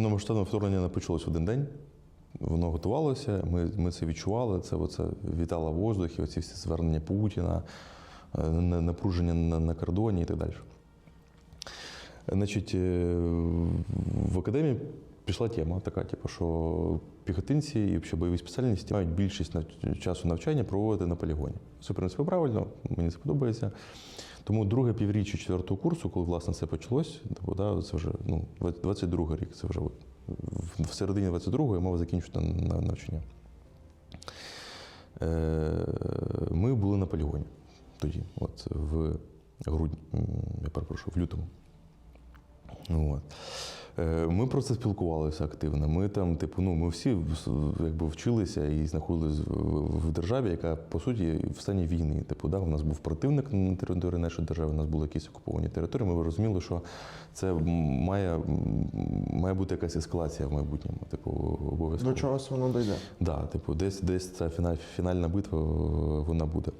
повномасштабне вторгнення не почалось в один день. Воно готувалося, ми, ми це відчували. Це оце вітало в воздухі, оці всі звернення Путіна, е, напруження на, на кордоні і так далі. Значить, е, в академії пішла тема така, типу, що піхотинці і бойові спеціальності мають більшість часу навчання проводити на полігоні. Це, в принципі, правильно, мені це подобається. Тому друге півріччя четвертого курсу, коли власне це почалось, да, це вже ну, 22 рік, це вже в- середині 22-го я мав закінчити на- навчання. Е, Ми були на полігоні тоді, от в грудні, я перепрошую, в лютому. От. Е, Ми про це спілкувалися активно. Ми там, типу, ну, ми всі якби вчилися і знаходилися в, державі, яка по суті в стані війни. Типу, да, у нас був противник на території нашої держави, у нас були якісь окуповані території. Ми розуміли, що це має, має бути якась ескалація в майбутньому. Типу, обов'язково. До чогось воно дійде. Да, типу, десь десь ця фіна- фінальна битва е, вона буде.